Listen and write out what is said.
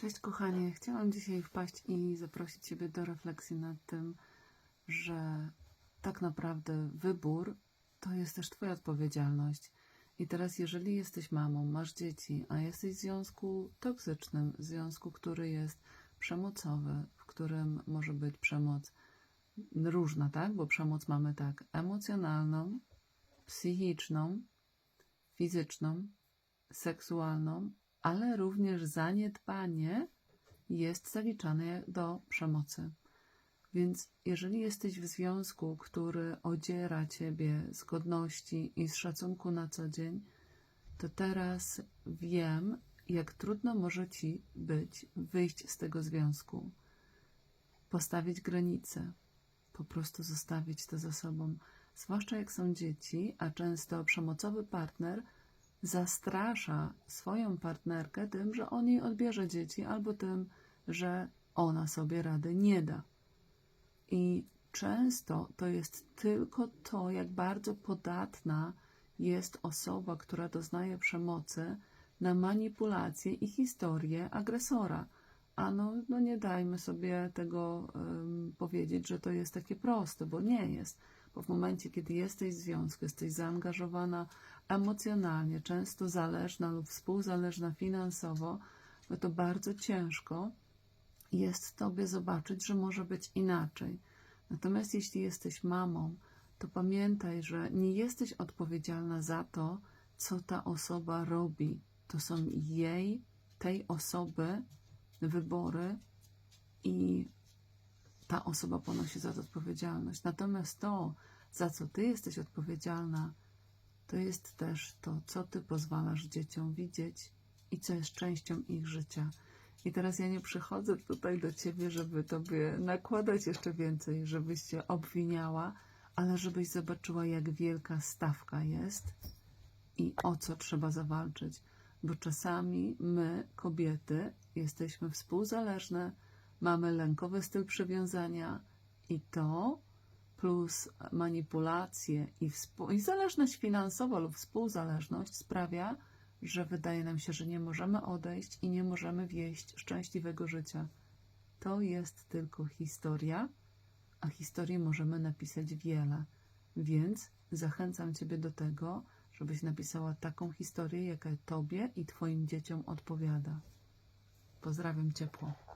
Cześć kochanie, chciałam dzisiaj wpaść i zaprosić Ciebie do refleksji nad tym, że tak naprawdę wybór to jest też Twoja odpowiedzialność. I teraz, jeżeli jesteś mamą, masz dzieci, a jesteś w związku toksycznym, w związku, który jest przemocowy, w którym może być przemoc różna, tak? Bo przemoc mamy tak emocjonalną, psychiczną, fizyczną, seksualną, ale również zaniedbanie jest zaliczane do przemocy. Więc jeżeli jesteś w związku, który odziera ciebie z godności i z szacunku na co dzień, to teraz wiem, jak trudno może ci być wyjść z tego związku, postawić granice, po prostu zostawić to za sobą. Zwłaszcza jak są dzieci, a często przemocowy partner zastrasza swoją partnerkę tym, że on jej odbierze dzieci, albo tym, że ona sobie rady nie da. I często to jest tylko to, jak bardzo podatna jest osoba, która doznaje przemocy na manipulację i historię agresora. A no, no nie dajmy sobie tego um, powiedzieć, że to jest takie proste, bo nie jest. Bo w momencie, kiedy jesteś w związku, jesteś zaangażowana emocjonalnie, często zależna lub współzależna finansowo, no to bardzo ciężko jest Tobie zobaczyć, że może być inaczej. Natomiast jeśli jesteś mamą, to pamiętaj, że nie jesteś odpowiedzialna za to, co ta osoba robi. To są jej, tej osoby wybory i ta osoba ponosi za to odpowiedzialność. Natomiast to, za co ty jesteś odpowiedzialna, to jest też to, co ty pozwalasz dzieciom widzieć i co jest częścią ich życia. I teraz ja nie przychodzę tutaj do ciebie, żeby tobie nakładać jeszcze więcej, żebyś cię obwiniała, ale żebyś zobaczyła, jak wielka stawka jest i o co trzeba zawalczyć. Bo czasami my, kobiety, jesteśmy współzależne, mamy lękowy styl przywiązania i to plus manipulacje i, i zależność finansowa lub współzależność sprawia, że wydaje nam się, że nie możemy odejść i nie możemy wieść szczęśliwego życia. To jest tylko historia, a historii możemy napisać wiele. Więc zachęcam Ciebie do tego, żebyś napisała taką historię, jaka Tobie i Twoim dzieciom odpowiada. Pozdrawiam ciepło.